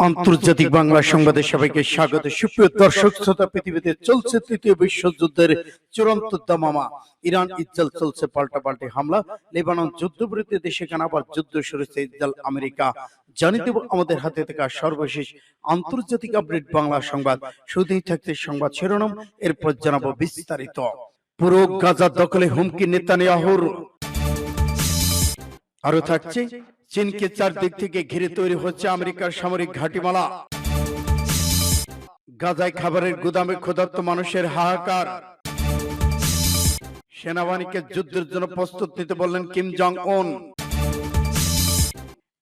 আন্তর্জাতিক বাংলা সংবাদে সবাইকে স্বাগত। সুপ্রিয় দর্শক শ্রোতা পৃথিবীতে চলছে তৃতীয় বিশ্বযুদ্ধের চূড়ান্ত দামামা। ইরান ইসরায়েল চলছে পাল্টাপাল্টি হামলা। লেবানন যুদ্ধবিরতি দেশে কেন আবার যুদ্ধ শুরু হয়েছে ইসরায়েল আমেরিকা। জানিয়ে দেব আমাদের হাতে থাকা সর্বশেষ আন্তর্জাতিক আপডেট বাংলা সংবাদ। শুধুই থাকছে সংবাদ শিরোনাম এরপর জানাব বিস্তারিত। পুরো গাজা দখলে হুমকি নেতানিয়াহুর। আরও থাকছে চীনকে চারদিক থেকে ঘিরে তৈরি হচ্ছে আমেরিকার সামরিক ঘাটিমালা। গাজায় খাবারের গুদামে ক্ষুধার্ত মানুষের হাহাকার। সেনাবাহিনীকে যুদ্ধের জন্য প্রস্তুত নিতে বললেন কিম জং উন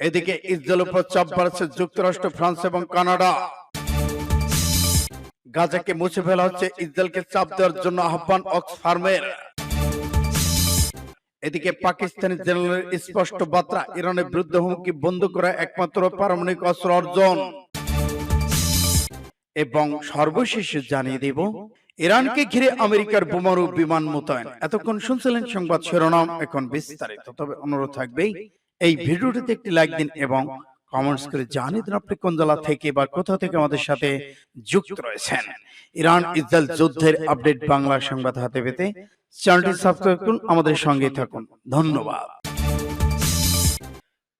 এদিকে ইসরায়েলের উপর চাপ বাড়াচ্ছে যুক্তরাষ্ট্র, ফ্রান্স এবং কানাডা। গাজাকে মুছে ফেলা হচ্ছে ইসরায়েলকে চাপ দেওয়ার জন্য আহ্বান অক্সফার্মের। এদিকে পাকিস্তানি জেনারেলের স্পষ্ট বার্তা ইরানের বিরুদ্ধে হুমকি বন্ধ করা একমাত্র পারমাণবিক অস্ত্র অর্জন। এবং সর্বশেষ জানিয়ে দেব ইরানকে ঘিরে আমেরিকার বোমারু বিমান মোতায়েন। এতক্ষণ শুনছিলেন সংবাদ শিরোনাম। এখন বিস্তারিত। তবে অনুরোধ থাকবেই এই ভিডিওটিতে একটি লাইক দিন এবং কমেন্টস করে জানিয়ে দিন আপনি কোন জেলা থেকে বা কোথা থেকে আমাদের সাথে যুক্ত রয়েছেন? ইরান ইসরায়েল যুদ্ধের আপডেট বাংলা সংবাদ হাতে পেতে চ্যানেলটি সাবস্ক্রাইব করুন আমাদের সঙ্গে থাকুন। ধন্যবাদ।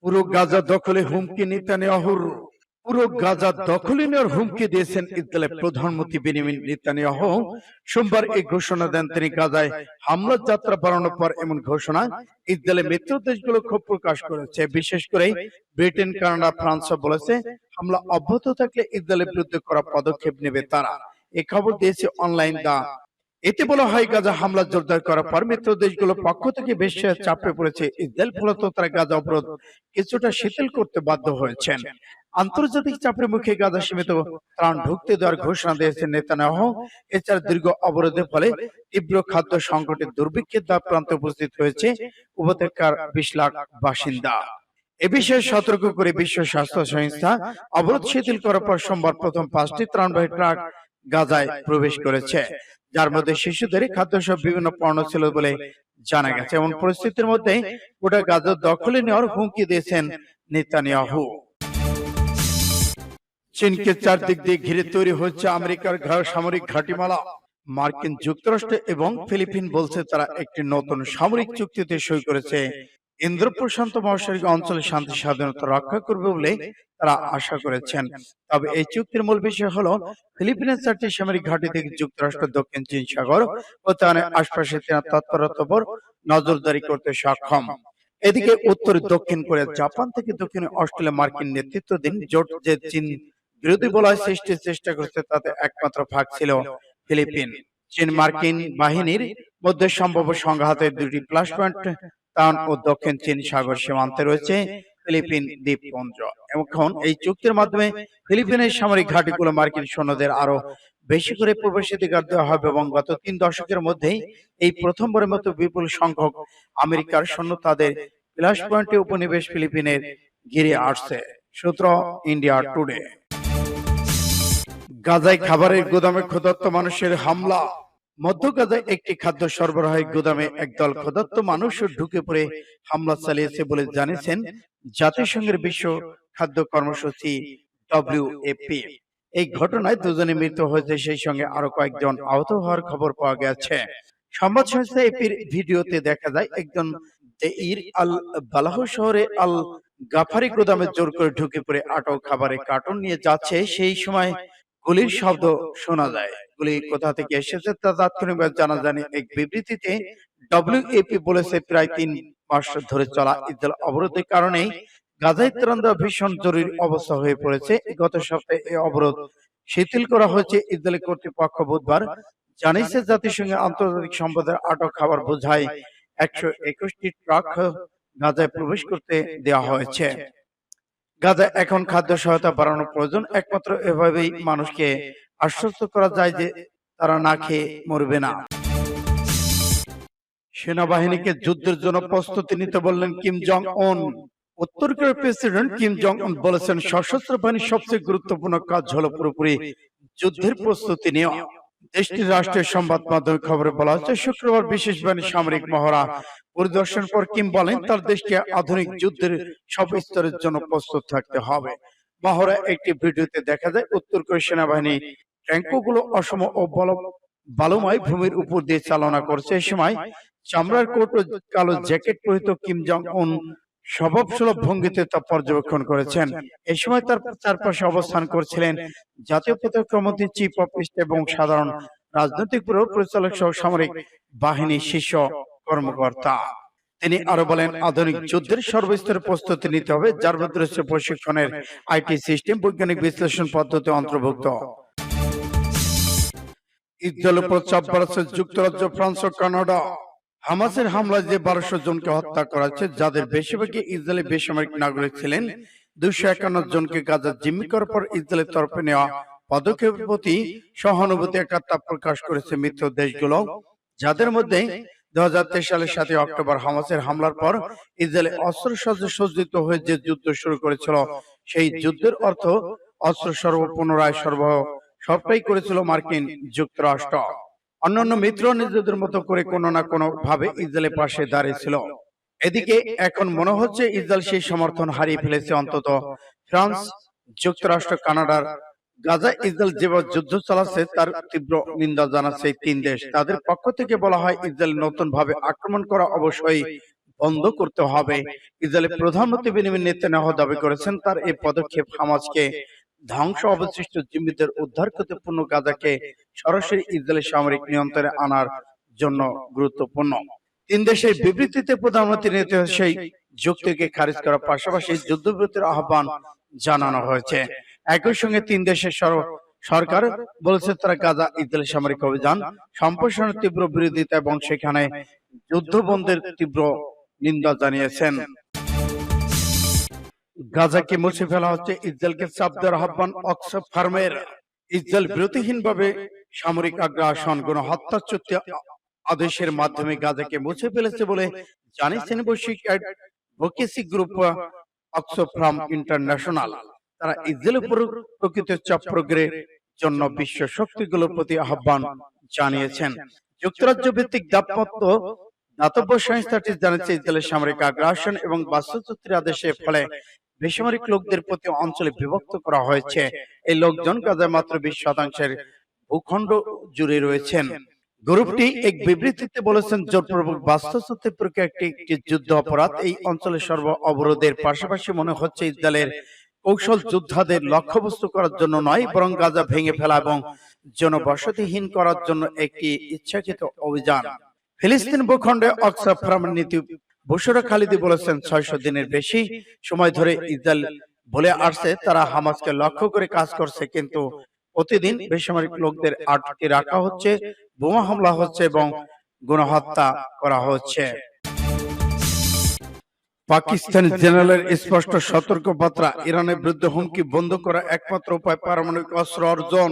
পুরো গাজা দখলে হুমকি নেতানিয়াহুর পুরো গাজা দখলে নেওয়ার হুমকি দিয়েছেন ইসরায়েলের প্রধানমন্ত্রী বেনিয়ামিন নেতানিয়াহু। সোমবার এই ঘোষণা দেন তিনি গাজায় হামলার যাত্রা বাড়ানোর পর এমন ঘোষণা ইসরায়েলের মিত্র দেশগুলো ক্ষোভ প্রকাশ করেছে। বিশেষ করে ব্রিটেন, কানাডা, ফ্রান্স বলেছে, হামলা অব্যাহত থাকলে ইসরায়েলের বিরুদ্ধে করা পদক্ষেপ নেবে তারা। এই খবর দিয়েছে অনলাইন দা। এতে বলা হয়, গাজা হামলা জোরদার করার পর মিত্র দেশগুলোর পক্ষ থেকে বেশ চাপে পড়েছে। ইসরায়েল ফলত তারা গাজা অবরোধ কিছুটা শিথিল করতে বাধ্য হয়েছেন। আন্তর্জাতিক চাপের মুখে গাজা সীমিত ত্রাণ ঢুকতে দেওয়ার ঘোষণা দিয়েছেন নেতানিয়াহু। এছাড়া দীর্ঘ অবরোধের ফলে তীব্র খাদ্য সংকটে দুর্ভিক্ষের দ্বার প্রান্তে উপস্থিত হয়েছে উপত্যকার বিশ লাখ বাসিন্দা। এ বিষয়ে সতর্ক করে বিশ্ব স্বাস্থ্য সংস্থা অবরোধ শিথিল করার পর সোমবার প্রথম পাঁচটি ত্রাণবাহী ট্রাক গাজায় প্রবেশ করেছে। যার মধ্যে শিশুদের খাদ্য সব বিভিন্ন পণ্য ছিল বলে জানা গেছে। এমন পরিস্থিতির মধ্যে গোটা গাজা দখলে নেওয়ার হুমকি দিয়েছেন নেতানিয়াহু। চীনকে চারদিক দিয়ে ঘিরে তৈরি হচ্ছে আমেরিকার সামরিক ঘাটিমালা। মার্কিন যুক্তরাষ্ট্র এবং ফিলিপিন বলছে তারা একটি নতুন সামরিক চুক্তিতে সই করেছে। ইন্দ্র প্রশান্ত মহাসাগরীয় অঞ্চলে শান্তি, স্বাধীনতা রক্ষা করবে বলে তারা আশা করেছেন। তবে এই চুক্তির মূল বিষয় হলো, ফিলিপিনের চারটি সামরিক ঘাঁটি থেকে যুক্তরাষ্ট্র, দক্ষিণ চীন সাগর ও তার আশপাশে তেনা তৎপরতার নজরদারি করতে সক্ষম। এদিকে উত্তর দক্ষিণ কোরিয়া, জাপান থেকে দক্ষিণে অস্ট্রেলিয়া মার্কিন নেতৃত্বাধীন জোট যে চীন বিরোধী বলয় সৃষ্টির চেষ্টা করছে তাতে একমাত্র ভাগ ছিল ফিলিপিন। চীন মার্কিন বাহিনীর মধ্যে সম্ভাব্য সংঘাতের দুটি প্লাস পয়েন্ট তান ও দক্ষিণ চীন সাগর সীমান্তে রয়েছে ফিলিপিন দ্বীপপুঞ্জ। এখন এই চুক্তির মাধ্যমে ফিলিপিনের সামরিক ঘাঁটিগুলো মার্কিন সৈন্যদের আরও বেশি করে প্রবেশাধিকার দেওয়া হবে এবং গত তিন দশকের মধ্যেই এই প্রথমবারের মতো বিপুল সংখ্যক আমেরিকার সৈন্য তাদের প্লাস পয়েন্টে উপনিবেশ ফিলিপিনের ঘিরে আসছে। সূত্র ইন্ডিয়া টুডে গাজায় খাবারের গুদামে ক্ষুধার্ত মানুষের হামলা। মধ্য গাজায় একটি খাদ্য সরবরাহের গুদামে একদল ক্ষুধার্ত মানুষ ঢুকে পড়ে হামলা চালিয়েছে বলে জানিয়েছেন জাতিসংঘের বিশ্ব খাদ্য কর্মসূচি ডব্লিউএপি এই ঘটনায় দুজনে মৃত্যু হয়েছে সেই সঙ্গে আরও কয়েকজন আহত হওয়ার খবর পাওয়া গেছে। সংবাদ সংস্থা এপির ভিডিওতে দেখা যায় একজন দেইর আল বালাহ শহরে আল গাফারি গুদামে জোর করে ঢুকে পড়ে আটক খাবারের কার্টুন নিয়ে যাচ্ছে। সেই সময় গুলির শব্দ শোনা যায়। গুলি কোথা থেকে এসেছে তা তাৎক্ষণিকভাবে জানা যায়নি। এক বিবৃতিতে ডব্লিউএপি বলেছে প্রায় তিন মাস ধরে চলা ইসরায়েল অবরোধের কারণে গাজায় ত্রাণ দেওয়া ভীষণ জরুরি অবস্থা হয়ে পড়েছে। গত সপ্তাহে এই অবরোধ শিথিল করা হয়েছে ইসরায়েলি কর্তৃপক্ষ বুধবার। জানিয়েছে জাতিসংঘের আন্তর্জাতিক সম্পদের আটক খাবার বোঝায় একশো একুশটি ট্রাক গাজায় প্রবেশ করতে দেওয়া হয়েছে। গাজায় এখন খাদ্য সহায়তা বাড়ানোর প্রয়োজন। একমাত্র এভাবেই মানুষকে আশ্বস্ত করা যায় যে তারা না খেয়ে মরবে না। সেনাবাহিনীকে যুদ্ধের জন্য প্রস্তুতি নিতে বললেন কিম জং উন উত্তর কোরিয়ার প্রেসিডেন্ট কিম জং উন বলেছেন, সশস্ত্র বাহিনীর সবচেয়ে গুরুত্বপূর্ণ কাজ হলো পুরোপুরি যুদ্ধের প্রস্তুতি নেওয়া। দেশটির রাষ্ট্রীয় সংবাদ মাধ্যমে খবরে বলা হচ্ছে শুক্রবার বিশেষ বাহিনী সামরিক মহড়া পরিদর্শন পর কিম বলেন তার দেশকে আধুনিক যুদ্ধের সব স্তরের জন্য প্রস্তুত থাকতে হবে। মহড়া একটি ভিডিওতে দেখা যায় উত্তর কোরিয়া সেনাবাহিনী ট্যাঙ্কগুলো অসম ও বল বালুময় ভূমির উপর দিয়ে চালনা করছে। এই সময় চামড়ার কোট ও কালো জ্যাকেট পরিহিত কিম জং উন স্বভাবসুলভ ভঙ্গিতে তা পর্যবেক্ষণ করেছেন। এই সময় তার চারপাশে অবস্থান করছিলেন জাতীয় প্রতিরক্ষা মন্ত্রী চিফ অফ এবং সাধারণ রাজনৈতিক পরিচালক সহ সামরিক বাহিনীর শীর্ষ কর্মকর্তা। তিনি আরও বলেন আধুনিক যুদ্ধের সর্বস্তরে প্রস্তুতি নিতে হবে। যার মধ্যে রয়েছে প্রশিক্ষণের আইটি সিস্টেম বৈজ্ঞানিক বিশ্লেষণ পদ্ধতি অন্তর্ভুক্ত। ইসরায়েলের উপর চাপ বাড়াচ্ছে যুক্তরাজ্য ফ্রান্স ও কানাডা। হামাসের হামলায় যে বারোশো জনকে হত্যা করা হয়েছে যাদের বেশিরভাগই ইসরায়েলি বেসামরিক নাগরিক ছিলেন, দুইশো একান্ন জনকে গাজা জিম্মি করার পর ইসরায়েলের তরফে নেওয়া পদক্ষেপের প্রতি সহানুভূতি একাত্তা প্রকাশ করেছে মিত্র দেশগুলো, যাদের মধ্যে দু হাজার তেইশ সালের সাথে অক্টোবর হামাসের হামলার পর ইসরায়েল অস্ত্রসজ্জা সজ্জিত হয়ে যে যুদ্ধ শুরু করেছিল, সেই যুদ্ধের অর্থ অস্ত্র সর্ব পুনরায় সরবরাহ সবটাই করেছিল মার্কিন যুক্তরাষ্ট্র। অন্যান্য মিত্র নিজেদের মতো করে কোনো না কোনো ভাবে ইসরায়েলের পাশে দাঁড়িয়েছিল এদিকে এখন মনে হচ্ছে ইসরায়েল সেই সমর্থন হারিয়ে ফেলেছে। অন্তত ফ্রান্স, যুক্তরাষ্ট্র, কানাডার গাজা, ইসরায়েল যেভাবে যুদ্ধ চালাচ্ছে তার তীব্র নিন্দা জানাচ্ছে এই তিন দেশ। তাদের পক্ষ থেকে বলা হয়, ইসরায়েল নতুন ভাবে আক্রমণ করা অবশ্যই বন্ধ করতে হবে। ইসরায়েলের প্রধানমন্ত্রী বেনিমিন নেতানিয়াহু দাবি করেছেন, তার এই পদক্ষেপ হামাসকে ধ্বংস অবশিষ্ট জিম্মিদের উদ্ধার করতে পূর্ণ গাজাকে সরাসরি ইসরায়েলের সামরিক নিয়ন্ত্রণে আনার জন্য গুরুত্বপূর্ণ। তিন দেশের বিবৃতিতে প্রধানমন্ত্রী নেতানিয়াহু সেই যুক্তিকে খারিজ করার পাশাপাশি যুদ্ধবিরতির আহ্বান জানানো হয়েছে। একই সঙ্গে তিন দেশের সর- সরকার বলেছে তারা গাজা ইসরায়েল সামরিক অভিযান সম্প্রসারণের তীব্র বিরোধিতা এবং সেখানে যুদ্ধ বন্ধের তীব্র নিন্দা জানিয়েছেন। গাজাকে মুছে ফেলা হচ্ছে ইসরায়েলকে চাপ দেওয়ার আহ্বান অক্সফার্মের ইসরায়েল বিরতিহীনভাবে সামরিক আগ্রাসন কোন হত্যা চুক্তি আদেশের মাধ্যমে গাজাকে মুছে ফেলেছে বলে জানিয়েছেন বৈশ্বিক অ্যাডভোকেসি গ্রুপ অক্সফার্ম ইন্টারন্যাশনাল তারা ইসরায়েলের উপর প্রকৃত চাপ প্রয়োগের জন্য বিশ্ব শক্তিগুলোর প্রতি আহ্বান জানিয়েছেন। যুক্তরাজ্য ভিত্তিক দাপত্য দাতব্য সংস্থাটি জানিয়েছে, ইসরায়েলের সামরিক আগ্রাসন এবং বাস্তুচ্যুতির আদেশের ফলে বেসামরিক লোকদের প্রতি অঞ্চলে বিভক্ত করা হয়েছে। এই লোকজন গাজায় মাত্র বিশ শতাংশের ভূখণ্ড জুড়ে রয়েছেন। গ্রুপটি এক বিবৃতিতে বলেছেন জোরপূর্বক বাস্তুচ্যুতি প্রক্রিয়া একটি যুদ্ধ অপরাধ। এই অঞ্চলের সর্ব অবরোধের পাশাপাশি মনে হচ্ছে, ইসরায়েলের কৌশল যোদ্ধাদের লক্ষ্যবস্তু করার জন্য নয়, বরং গাজা ভেঙে ফেলা এবং জনবসতিহীন করার জন্য একটি ইচ্ছাকৃত অভিযান। ফিলিস্তিন ভূখণ্ডে অক্সফার্ম নীতি বসুরা খালিদি বলেছেন ছয়শো দিনের বেশি সময় ধরে ইসরায়েল বলে আসছে তারা হামাসকে লক্ষ্য করে কাজ করছে কিন্তু প্রতিদিন বেসামরিক লোকদের আটকে রাখা হচ্ছে বোমা হামলা হচ্ছে এবং গণহত্যা করা হচ্ছে। পাকিস্তান জেনারেলের স্পষ্ট সতর্কবার্তা ইরানের বিরুদ্ধে হুমকি বন্ধ করা একমাত্র উপায় পারমাণবিক অস্ত্র অর্জন।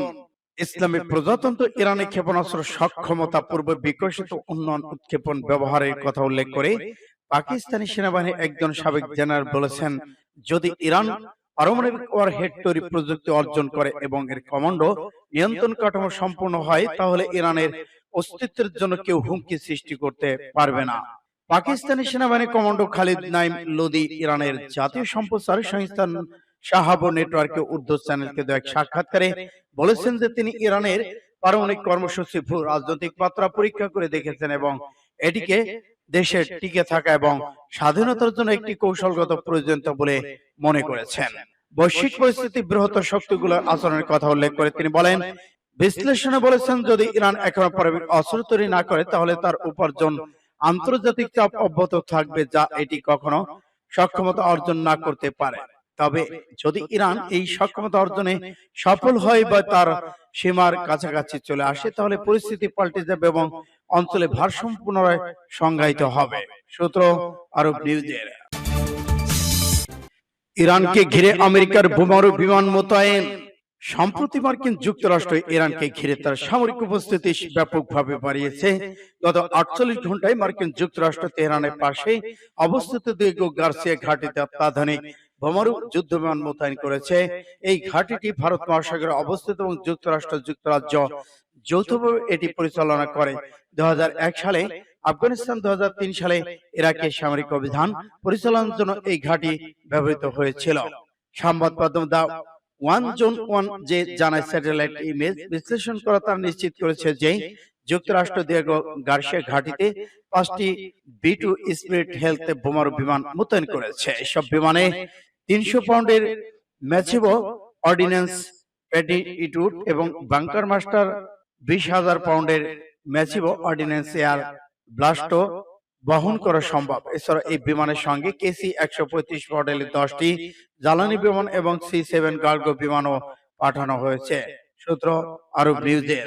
ইসলামিক প্রজাতন্ত্র ইরানি ক্ষেপণাস্ত্র সক্ষমতা পূর্বে বিকশিত উন্নয়ন উৎক্ষেপণ ব্যবহারের কথা উল্লেখ করে পাকিস্তানি সেনাবাহিনীর একজন সাবেক জেনারেল বলেছেন যদি ইরান পারমাণবিক ওয়ারহেড তৈরি প্রযুক্তি অর্জন করে এবং এর কমান্ডো নিয়ন্ত্রণ কাঠামো সম্পূর্ণ হয় তাহলে ইরানের অস্তিত্বের জন্য কেউ হুমকি সৃষ্টি করতে পারবে না। পাকিস্তানি সেনাবাহিনী কমান্ডো খালিদ নাইম লোদি ইরানের জাতীয় সম্প্রচার সংস্থা শাহাব নেটওয়ার্কে উর্দু চ্যানেলকে দেওয়া এক সাক্ষাৎকারে বলেছেন যে তিনি ইরানের পারমাণবিক কর্মসূচি, ভূ রাজনৈতিক মাত্রা পরীক্ষা করে দেখেছেন এবং এটিকে দেশের টিকে থাকা এবং স্বাধীনতার জন্য একটি কৌশলগত প্রয়োজনীয়তা বলে মনে করেছেন। বৈশ্বিক পরিস্থিতি বৃহত্তর শক্তিগুলোর আচরণের কথা উল্লেখ করে তিনি বলেন, বিশ্লেষণে বলেছেন যদি ইরান এখনও পারমাণবিক অস্ত্র তৈরি না করে, তাহলে তার উপার্জন আন্তর্জাতিক চাপ অব্যাহত থাকবে যা এটি কখনো সক্ষমতা অর্জন না করতে পারে। তবে যদি ইরান এই সক্ষমতা অর্জনে সফল হয় বা তার সীমার কাছাকাছি চলে আসে তাহলে পরিস্থিতি পাল্টে যাবে এবং অঞ্চলে ভারসাম্য পুনরায় সংজ্ঞায়িত হবে। সূত্র আরব নিউজের ইরানকে ঘিরে আমেরিকার বোমারু বিমান মোতায়েন। সম্প্রতি মার্কিন যুক্তরাষ্ট্র ইরানকে ঘিরে তার সামরিক উপস্থিতি ব্যাপকভাবে বাড়িয়েছে। গত আটচল্লিশ ঘন্টায় মার্কিন যুক্তরাষ্ট্র তেহরানের পাশে অবস্থিত দিগো গার্সিয়া ঘাটিতে অত্যাধুনিক বোমারু যুদ্ধ বিমান মোতায়েন করেছে। এই ঘাটিটি ভারত মহাসাগরে অবস্থিত এবং যুক্তরাষ্ট্র যুক্তরাজ্য যৌথভাবে এটি পরিচালনা করে। দু সালে, আফগানিস্তান দু সালে ইরাকের সামরিক অভিযান পরিচালনার জন্য এই ঘাঁটি ব্যবহৃত হয়েছিল। সংবাদ মাধ্যম দা ওয়ান জোন ওয়ান যে জানায় স্যাটেলাইট ইমেজ বিশ্লেষণ করা তার নিশ্চিত করেছে যে যুক্তরাষ্ট্র দিয়েগো গার্সিয়া ঘাটিতে পাঁচটি বি টু স্পিরিট হেলথ বোমারু বিমান মোতায়েন করেছে। এসব বিমানে তিনশো পাউন্ডের ম্যাচিবো অর্ডিন্যান্স প্যাটিটিউড এবং বাংকার মাস্টার বিশ হাজার পাউন্ডের ম্যাচিবো অর্ডিন্যান্স এয়ার ব্লাস্টো বহন করা সম্ভব। এছাড়া এই বিমানের সঙ্গে কেসি একশো পঁয়ত্রিশ মডেলের দশটি জ্বালানি বিমান এবং সি সেভেন কার্গো বিমানও পাঠানো হয়েছে। সূত্র আরব নিউজের